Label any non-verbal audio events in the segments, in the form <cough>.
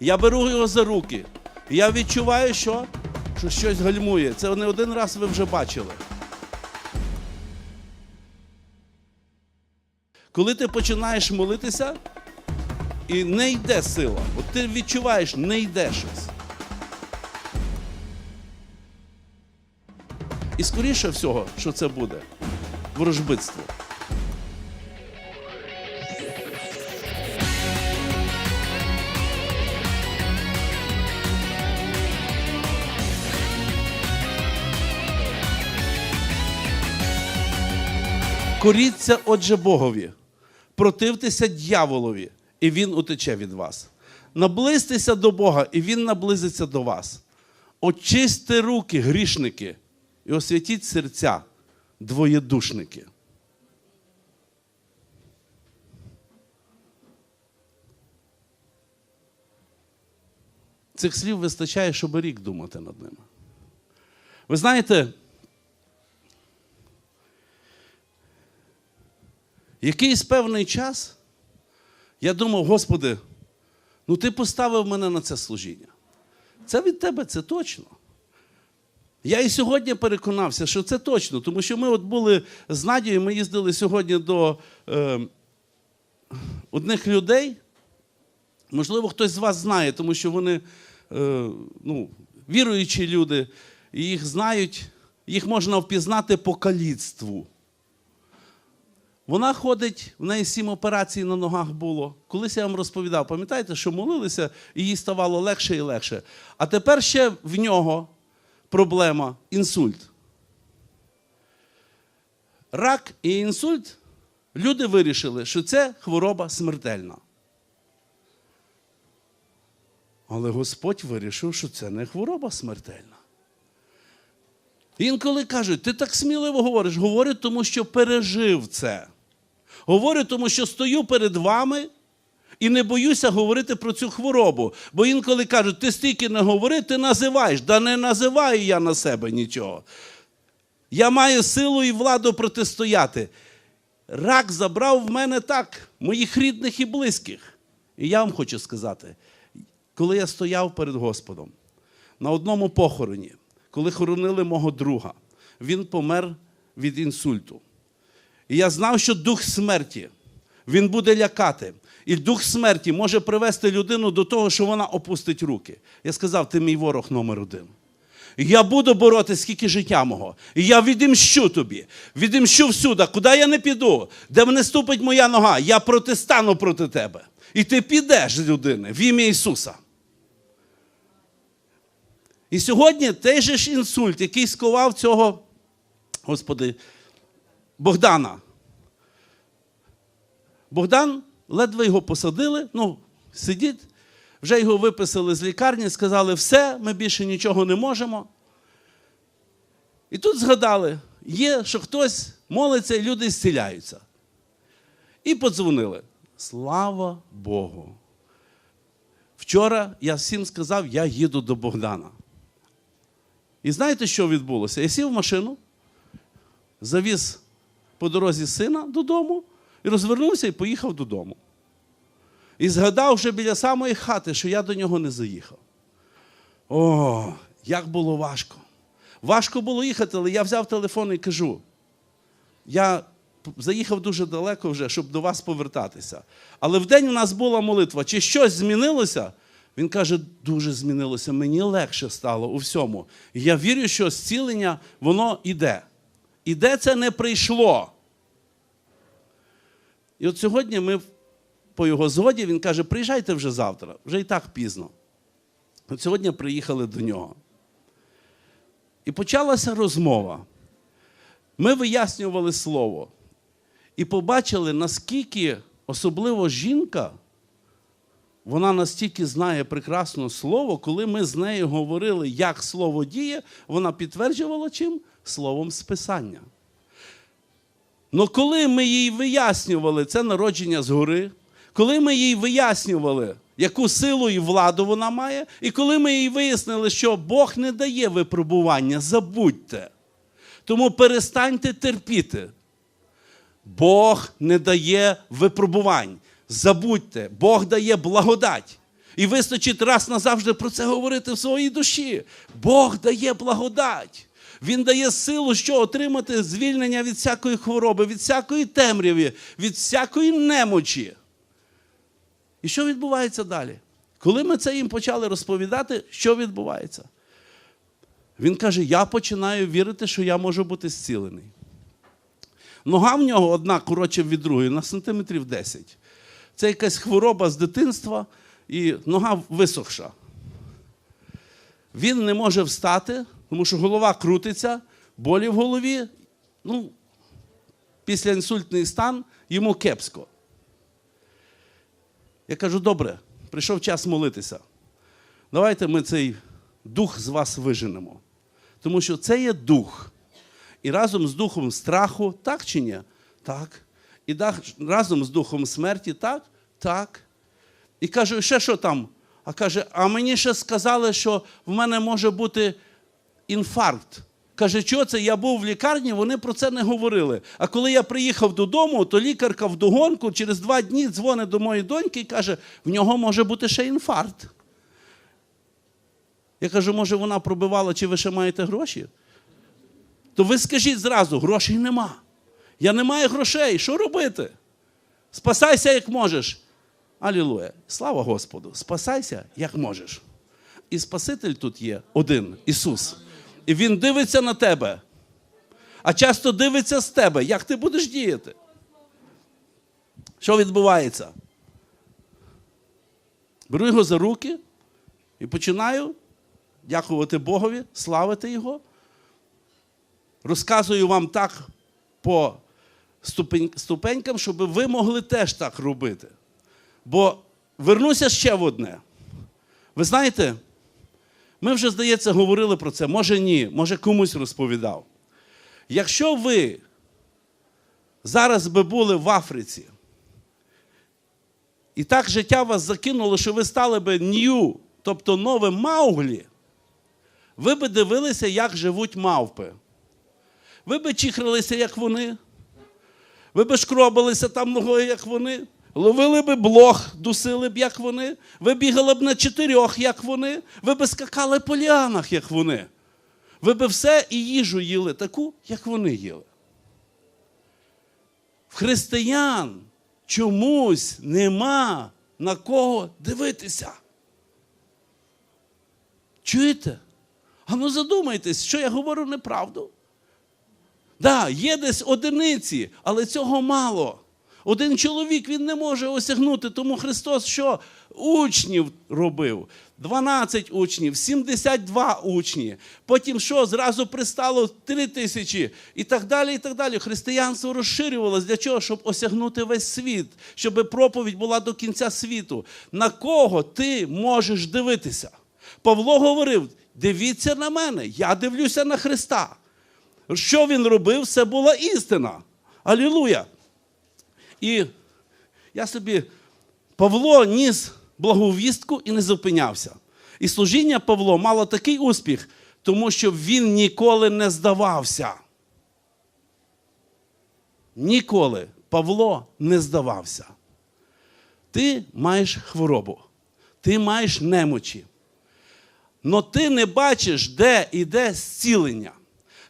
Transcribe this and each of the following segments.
Я беру його за руки. Я відчуваю, що, що щось гальмує. Це не один раз ви вже бачили. Коли ти починаєш молитися, і не йде сила. От ти відчуваєш, не йде щось. І скоріше всього, що це буде ворожбитство. Коріться, отже, Богові, противтеся дьяволові, і він утече від вас. Наблизьтеся до Бога, і Він наблизиться до вас. Очисьте руки, грішники, і освятіть серця, двоєдушники. Цих слів вистачає, щоб рік думати над ними. Ви знаєте, якийсь певний час я думав, Господи, ну ти поставив мене на це служіння. Це від тебе це точно. Я і сьогодні переконався, що це точно, тому що ми от були з Надією, ми їздили сьогодні до е, одних людей. Можливо, хтось з вас знає, тому що вони е, ну, віруючі люди, і їх знають, їх можна впізнати по каліцтву. Вона ходить, в неї сім операцій на ногах було. Колись я вам розповідав, пам'ятаєте, що молилися, і їй ставало легше і легше. А тепер ще в нього проблема інсульт. Рак і інсульт люди вирішили, що це хвороба смертельна. Але Господь вирішив, що це не хвороба смертельна. Інколи кажуть, ти так сміливо говориш. Говорю, тому що пережив це. Говорю, тому що стою перед вами і не боюся говорити про цю хворобу. Бо інколи кажуть, ти стільки не говори, ти називаєш. Да не називаю я на себе нічого. Я маю силу і владу протистояти. Рак забрав в мене так, моїх рідних і близьких. І я вам хочу сказати, коли я стояв перед Господом на одному похороні, коли хоронили мого друга, він помер від інсульту. І я знав, що дух смерті він буде лякати. І дух смерті може привести людину до того, що вона опустить руки. Я сказав, ти мій ворог номер один. Я буду боротися скільки життя мого. І я відімщу тобі, відімщу всюди, куди я не піду, де мене ступить моя нога, я протистану проти тебе. І ти підеш з людини в ім'я Ісуса. І сьогодні той же ж інсульт, який сковав цього, Господи, Богдана. Богдан ледве його посадили, ну, сидіть, вже його виписали з лікарні, сказали, все, ми більше нічого не можемо. І тут згадали, є, що хтось молиться, і люди зціляються. І подзвонили. Слава Богу. Вчора я всім сказав, я їду до Богдана. І знаєте, що відбулося? Я сів в машину, завіз по дорозі сина додому і розвернувся і поїхав додому. І згадав вже біля самої хати, що я до нього не заїхав. О, як було важко. Важко було їхати, але я взяв телефон і кажу: я заїхав дуже далеко вже, щоб до вас повертатися. Але вдень у нас була молитва. Чи щось змінилося? Він каже, дуже змінилося, мені легше стало у всьому. Я вірю, що зцілення, воно іде. І де це не прийшло. І от сьогодні ми по його згоді, він каже, приїжджайте вже завтра, вже і так пізно. От сьогодні приїхали до нього. І почалася розмова. Ми вияснювали слово і побачили, наскільки, особливо жінка, вона настільки знає прекрасно слово, коли ми з нею говорили, як слово діє, вона підтверджувала чим? Словом з Писання. Но коли ми їй вияснювали це народження згори, коли ми їй вияснювали, яку силу і владу вона має, і коли ми їй вияснили, що Бог не дає випробування, забудьте. Тому перестаньте терпіти. Бог не дає випробувань. Забудьте, Бог дає благодать. І вистачить раз назавжди про це говорити в своїй душі. Бог дає благодать. Він дає силу, що отримати звільнення від всякої хвороби, від всякої темряви, від всякої немочі. І що відбувається далі? Коли ми це їм почали розповідати, що відбувається? Він каже: Я починаю вірити, що я можу бути зцілений. Нога в нього одна коротше від другої, на сантиметрів 10. Це якась хвороба з дитинства, і нога висохша. Він не може встати, тому що голова крутиться, болі в голові. Ну, після інсультний стан йому кепсько. Я кажу, добре, прийшов час молитися. Давайте ми цей дух з вас виженемо. Тому що це є дух. І разом з духом страху, так чи ні? Так. І разом з духом смерті, так? Так. І каже, ще що там? А каже, а мені ще сказали, що в мене може бути інфаркт. Каже, що це? Я був в лікарні, вони про це не говорили. А коли я приїхав додому, то лікарка вдогонку через два дні дзвонить до моєї доньки і каже, в нього може бути ще інфаркт. Я кажу, може, вона пробивала, чи ви ще маєте гроші? То ви скажіть зразу, грошей нема. Я не маю грошей. Що робити? Спасайся, як можеш. Алілуя. Слава Господу! Спасайся, як можеш. І Спаситель тут є один Ісус. І Він дивиться на тебе. А часто дивиться з тебе, як ти будеш діяти. Що відбувається? Беру його за руки і починаю дякувати Богові, славити Його. Розказую вам так по ступенькам, щоб ви могли теж так робити. Бо вернуся ще в одне. Ви знаєте, ми вже, здається, говорили про це. Може ні, може комусь розповідав. Якщо ви зараз би були в Африці, і так життя вас закинуло, що ви стали би нью, тобто новим Мауглі, ви би дивилися, як живуть мавпи. Ви би чихралися, як вони. Ви би шкробилися там ногою, як вони. Ловили би блох, дусили б, як вони. Ви бігали б на чотирьох, як вони. Ви би скакали по ліанах, як вони. Ви би все і їжу їли таку, як вони їли. В християн чомусь нема на кого дивитися. Чуєте? А ну задумайтесь, що я говорю неправду. Так, да, є десь одиниці, але цього мало. Один чоловік він не може осягнути, тому Христос що? Учнів робив. 12 учнів, 72 учні. Потім що? Зразу пристало 3 тисячі і так далі. і так далі. Християнство розширювалося для чого? Щоб осягнути весь світ, щоб проповідь була до кінця світу. На кого ти можеш дивитися? Павло говорив: дивіться на мене, я дивлюся на Христа. Що він робив, це була істина. Алілуя! І я собі, Павло ніс благовістку і не зупинявся. І служіння Павло мало такий успіх, тому що він ніколи не здавався. Ніколи Павло не здавався. Ти маєш хворобу, ти маєш немочі. Но ти не бачиш, де йде зцілення.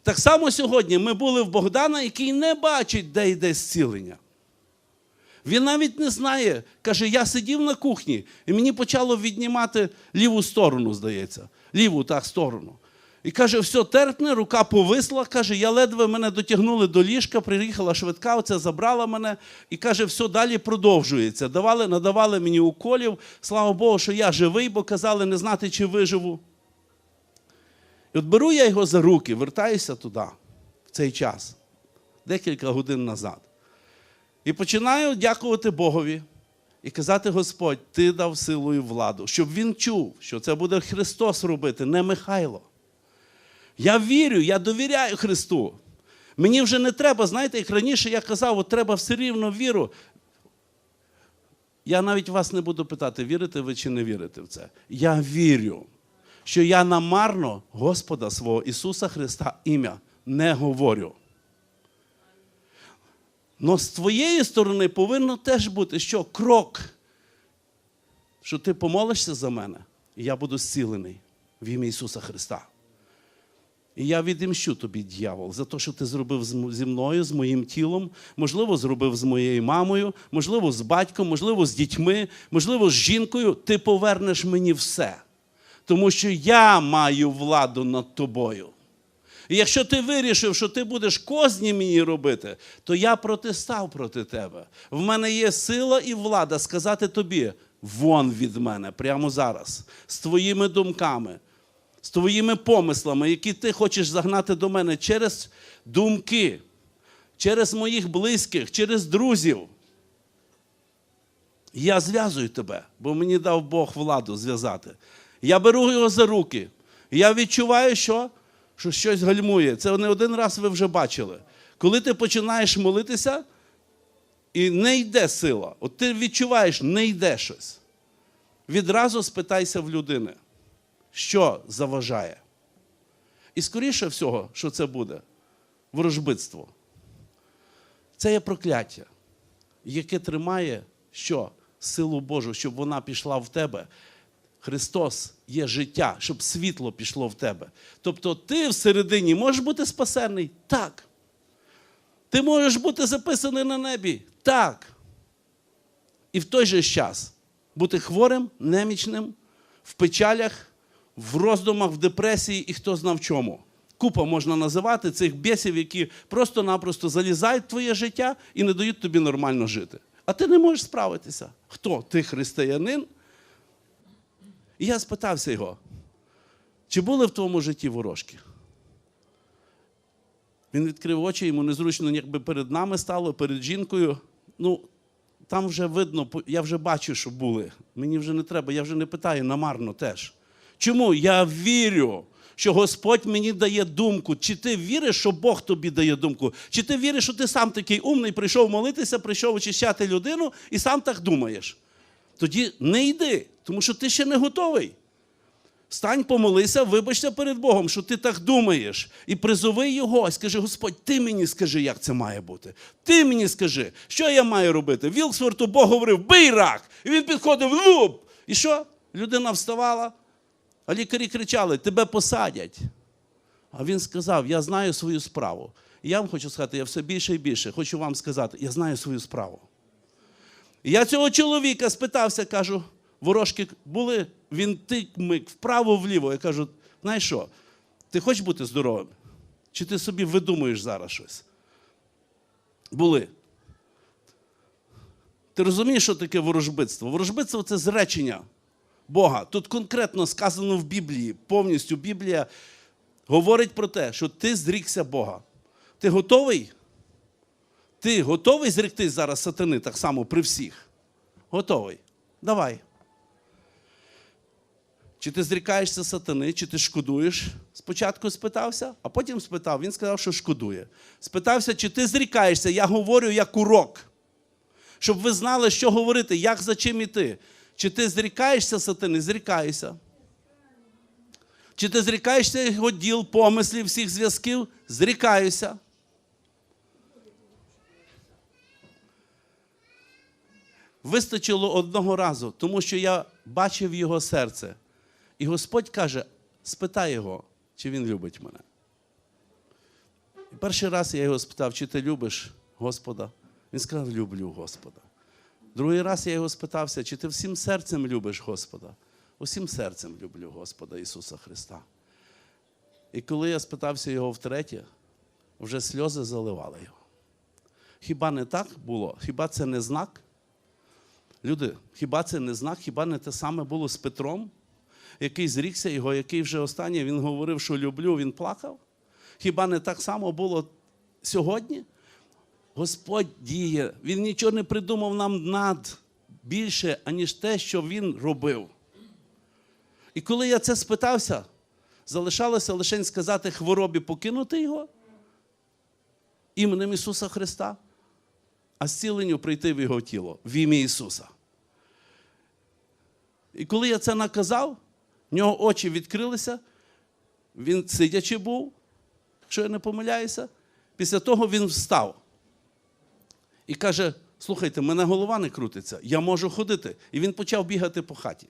Так само сьогодні ми були в Богдана, який не бачить, де йде зцілення. Він навіть не знає. Каже, я сидів на кухні, і мені почало віднімати ліву сторону, здається. Ліву так сторону. І каже, все терпне, рука повисла. Каже, я ледве мене дотягнули до ліжка, приїхала швидка, оце забрала мене. І каже, все далі продовжується. Давали, надавали мені уколів. Слава Богу, що я живий, бо казали не знати, чи виживу. І от беру я його за руки, вертаюся туди, в цей час, декілька годин назад. І починаю дякувати Богові і казати: Господь, Ти дав силу і владу, щоб він чув, що це буде Христос робити, не Михайло. Я вірю, я довіряю Христу. Мені вже не треба, знаєте, як раніше я казав, от треба все рівно віру. Я навіть вас не буду питати, вірите ви чи не вірите в це. Я вірю, що я намарно Господа свого Ісуса Христа ім'я не говорю. Но з твоєї сторони повинно теж бути, що крок що ти помолишся за мене, і я буду зцілений в ім'я Ісуса Христа. І я відімщу тобі, дьявол, за те, що ти зробив зі мною, з моїм тілом, можливо, зробив з моєю мамою, можливо, з батьком, можливо, з дітьми, можливо, з жінкою. Ти повернеш мені все. Тому що я маю владу над тобою. І якщо ти вирішив, що ти будеш козні мені робити, то я протистав проти тебе. В мене є сила і влада сказати тобі: вон від мене прямо зараз, з твоїми думками, з твоїми помислами, які ти хочеш загнати до мене через думки, через моїх близьких, через друзів. Я зв'язую тебе, бо мені дав Бог владу зв'язати. Я беру його за руки. Я відчуваю, що, що щось гальмує. Це не один раз ви вже бачили. Коли ти починаєш молитися, і не йде сила, от ти відчуваєш, не йде щось. Відразу спитайся в людини, що заважає. І скоріше всього, що це буде ворожбитство. Це є прокляття, яке тримає що? Силу Божу, щоб вона пішла в тебе. Христос є життя, щоб світло пішло в тебе. Тобто ти всередині можеш бути спасений? Так. Ти можеш бути записаний на небі? Так. І в той же час бути хворим, немічним, в печалях, в роздумах, в депресії і хто знав чому. Купа можна називати цих бісів, які просто-напросто залізають в твоє життя і не дають тобі нормально жити. А ти не можеш справитися. Хто? Ти християнин? І я спитався його, чи були в твоєму житті ворожки? Він відкрив очі, йому незручно, якби перед нами стало, перед жінкою. Ну, там вже видно, я вже бачу, що були. Мені вже не треба, я вже не питаю намарно теж. Чому? Я вірю, що Господь мені дає думку. Чи ти віриш, що Бог тобі дає думку? Чи ти віриш, що ти сам такий умний, прийшов молитися, прийшов очищати людину і сам так думаєш? Тоді не йди, тому що ти ще не готовий. Стань, помолися, вибачся перед Богом, що ти так думаєш. І призови його, і скажи, Господь, ти мені скажи, як це має бути. Ти мені скажи, що я маю робити. Вілксворту Бог говорив, бий рак! І він підходив, луп! І що? Людина вставала, а лікарі кричали: тебе посадять. А він сказав: Я знаю свою справу. І я вам хочу сказати, я все більше і більше хочу вам сказати, я знаю свою справу. І я цього чоловіка спитався, кажу, ворожки були, він тикмик вправо-вліво. Я кажу, знаєш що, ти хочеш бути здоровим? Чи ти собі видумуєш зараз щось? Були. Ти розумієш, що таке ворожбитство? Ворожбитство це зречення Бога. Тут конкретно сказано в Біблії, повністю Біблія говорить про те, що ти зрікся Бога. Ти готовий? Ти готовий зріктись зараз сатани так само при всіх? Готовий. Давай. Чи ти зрікаєшся сатани, чи ти шкодуєш? Спочатку спитався, а потім спитав. Він сказав, що шкодує. Спитався, чи ти зрікаєшся? Я говорю як урок. Щоб ви знали, що говорити, як за чим іти. Чи ти зрікаєшся сатани? Зрікаєшся. Чи ти зрікаєшся його діл, помислів, всіх зв'язків? Зрікаюся. Вистачило одного разу, тому що я бачив його серце. І Господь каже: спитай його, чи він любить мене. І перший раз я його спитав, чи ти любиш Господа? Він сказав, люблю Господа. Другий раз я його спитався, чи ти всім серцем любиш Господа? Усім серцем люблю Господа Ісуса Христа. І коли я спитався його втретє, вже сльози заливали його. Хіба не так було? Хіба це не знак? Люди, хіба це не знак? Хіба не те саме було з Петром, який зрікся його, який вже останнє він говорив, що люблю, він плакав? Хіба не так само було сьогодні? Господь діє, Він нічого не придумав нам над більше, аніж те, що Він робив. І коли я це спитався, залишалося лише сказати хворобі покинути його іменем Ісуса Христа, а зціленню прийти в Його тіло в ім'я Ісуса. І коли я це наказав, в нього очі відкрилися, він сидячи був, якщо я не помиляюся, після того він встав. І каже: Слухайте, мене голова не крутиться, я можу ходити. І він почав бігати по хаті.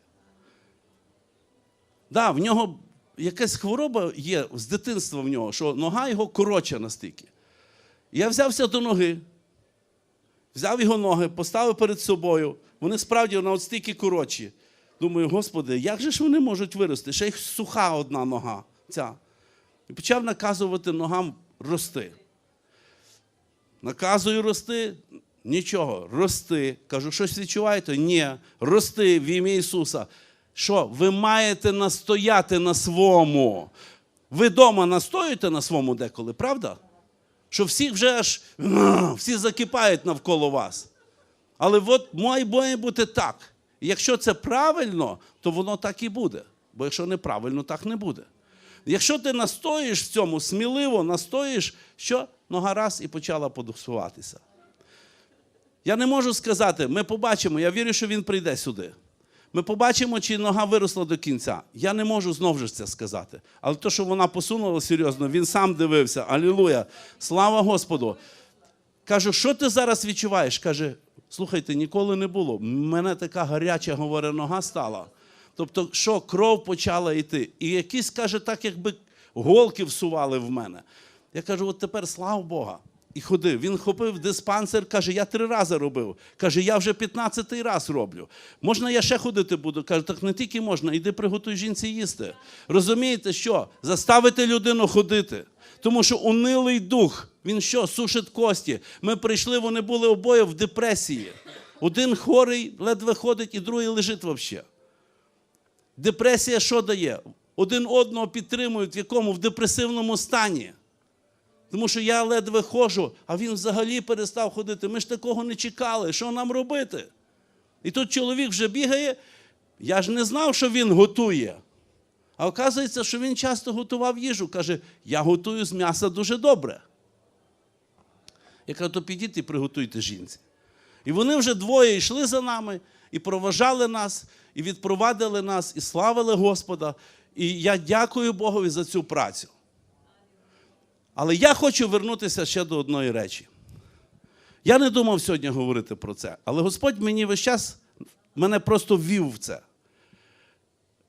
Да, в нього якась хвороба є з дитинства в нього, що нога його коротша настільки. Я взявся до ноги, взяв його ноги, поставив перед собою. Вони справді на от стільки коротші. Думаю, Господи, як же ж вони можуть вирости? Ще й суха одна нога. ця. І почав наказувати ногам рости. Наказую рости. Нічого, рости. Кажу, щось відчуваєте? Ні. Рости в ім'я Ісуса. Що? Ви маєте настояти на своєму. Ви вдома настоюєте на своєму деколи, правда? Що всіх вже аж <clears throat> всі закипають навколо вас. Але от має бути так. І якщо це правильно, то воно так і буде. Бо якщо неправильно, так не буде. Якщо ти настоїш в цьому, сміливо настоїш, що нога раз і почала подусуватися. Я не можу сказати, ми побачимо, я вірю, що він прийде сюди. Ми побачимо, чи нога виросла до кінця. Я не можу знову ж це сказати. Але то, що вона посунула серйозно, він сам дивився. Алілуя! Слава Господу! Кажу, що ти зараз відчуваєш? Каже, слухайте, ніколи не було. Мене така гаряча, говорить, нога стала. Тобто, що кров почала йти. І якісь, каже, так, якби голки всували в мене. Я кажу, от тепер слава Бога. І ходив. Він хопив диспансер, каже, я три рази робив. Каже, я вже 15-й раз роблю. Можна я ще ходити буду? Каже, так не тільки можна, іди приготуй жінці їсти. Розумієте, що? Заставити людину ходити. Тому що унилий дух, він що, сушить кості. Ми прийшли, вони були обоє в депресії. Один хворий ледве ходить, і другий лежить взагалі. Депресія що дає? Один одного підтримують, в якому в депресивному стані. Тому що я ледве ходжу, а він взагалі перестав ходити. Ми ж такого не чекали. Що нам робити? І тут чоловік вже бігає. Я ж не знав, що він готує. А оказується, що він часто готував їжу. Каже, я готую з м'яса дуже добре. Я кажу, то підіть і приготуйте жінці. І вони вже двоє йшли за нами, і проважали нас, і відпровадили нас, і славили Господа. І я дякую Богові за цю працю. Але я хочу вернутися ще до одної речі. Я не думав сьогодні говорити про це, але Господь мені весь час мене просто ввів в це.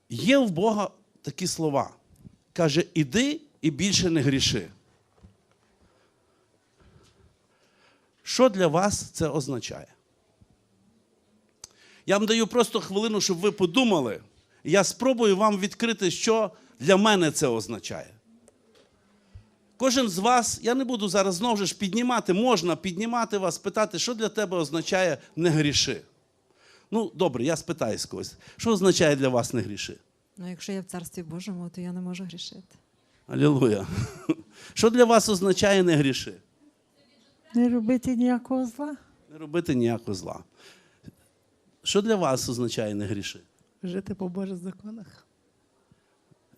Є в Бога такі слова. Каже, іди і більше не гріши. Що для вас це означає? Я вам даю просто хвилину, щоб ви подумали. Я спробую вам відкрити, що для мене це означає. Кожен з вас, я не буду зараз знову ж піднімати, можна піднімати вас, питати, що для тебе означає не гріши. Ну, добре, я спитаю з когось. Що означає для вас не гріши? Ну, якщо я в царстві Божому, то я не можу грішити. Алілуя. <laughs> Що для вас означає не гріши? Не робити ніякого зла, Не робити ніякого зла. Що для вас означає не гріши? жити по Божих законах.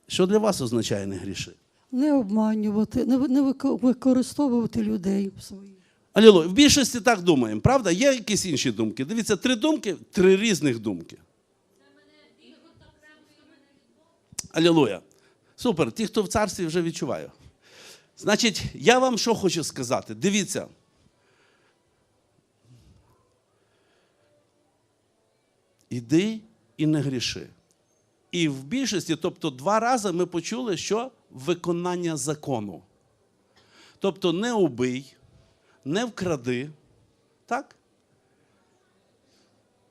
Що для вас означає не гріши? Не обманювати, не, не використовувати людей в свої. Алілуя. В більшості так думаємо, правда? Є якісь інші думки. Дивіться, три думки, три різних думки. Алілуя. Супер. Ті, хто в царстві, вже відчуваю. Значить, я вам що хочу сказати? Дивіться. Іди і не гріши. І в більшості, тобто два рази ми почули, що виконання закону. Тобто не убий, не вкради, так?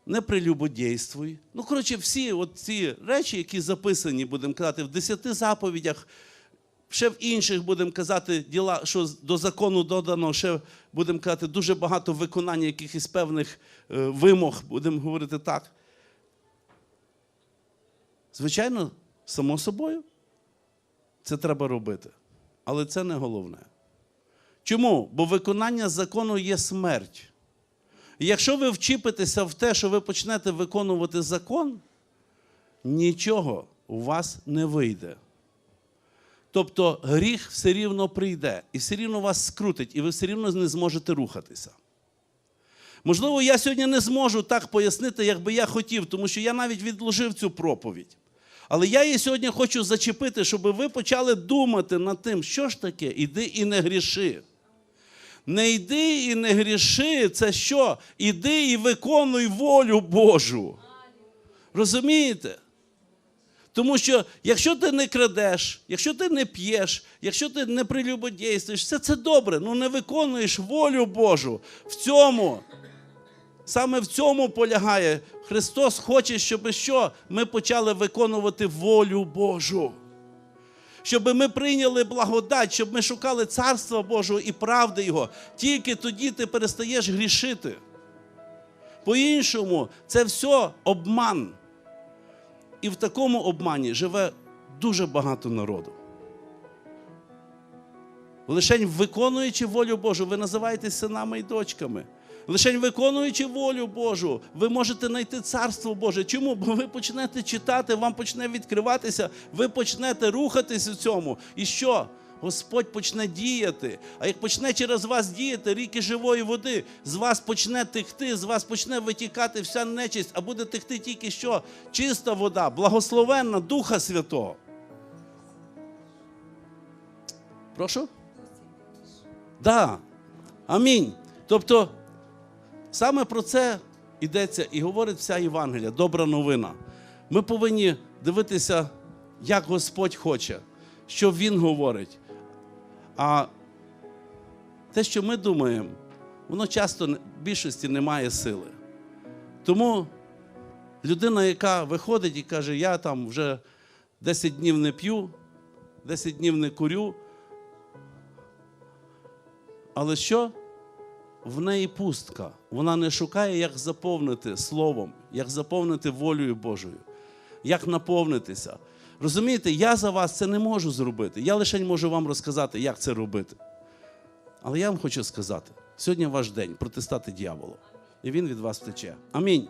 Не прелюбодійствуй. Ну, коротше, всі ці речі, які записані, будемо казати, в десяти заповідях, ще в інших будемо казати діла, що до закону додано, ще будемо казати, дуже багато виконання якихось певних е, вимог, будемо говорити так. Звичайно, само собою, це треба робити. Але це не головне. Чому? Бо виконання закону є смерть. І якщо ви вчіпитеся в те, що ви почнете виконувати закон, нічого у вас не вийде. Тобто гріх все рівно прийде, і все рівно вас скрутить, і ви все рівно не зможете рухатися. Можливо, я сьогодні не зможу так пояснити, як би я хотів, тому що я навіть відложив цю проповідь. Але я її сьогодні хочу зачепити, щоб ви почали думати над тим, що ж таке, іди і не гріши. Не йди і не гріши. Це що? Іди і виконуй волю Божу. Розумієте? Тому що якщо ти не крадеш, якщо ти не п'єш, якщо ти не прелюбодійствуєш, все це добре, ну не виконуєш волю Божу. В цьому, саме в цьому полягає. Христос хоче, щоб що? Ми почали виконувати волю Божу. Щоб ми прийняли благодать, щоб ми шукали Царства Божого і правди Його. Тільки тоді ти перестаєш грішити. По-іншому, це все обман. І в такому обмані живе дуже багато народу. Лишень виконуючи волю Божу, ви називаєтесь синами і дочками. Лишень виконуючи волю Божу, ви можете знайти царство Боже. Чому? Бо ви почнете читати, вам почне відкриватися, ви почнете рухатись у цьому. І що? Господь почне діяти. А як почне через вас діяти ріки живої води, з вас почне текти, з вас почне витікати вся нечисть, а буде текти тільки що? Чиста вода, благословенна Духа Святого. Прошу? Да. Амінь. Тобто, саме про це йдеться і говорить вся Євангелія, добра новина. Ми повинні дивитися, як Господь хоче, що Він говорить. А те, що ми думаємо, воно часто в більшості не має сили. Тому людина, яка виходить і каже, я там вже 10 днів не п'ю, 10 днів не курю. Але що? В неї пустка. Вона не шукає, як заповнити словом, як заповнити волею Божою, як наповнитися. Розумієте, я за вас це не можу зробити. Я лише можу вам розказати, як це робити. Але я вам хочу сказати: сьогодні ваш день протистати дьяволу. І він від вас втече. Амінь.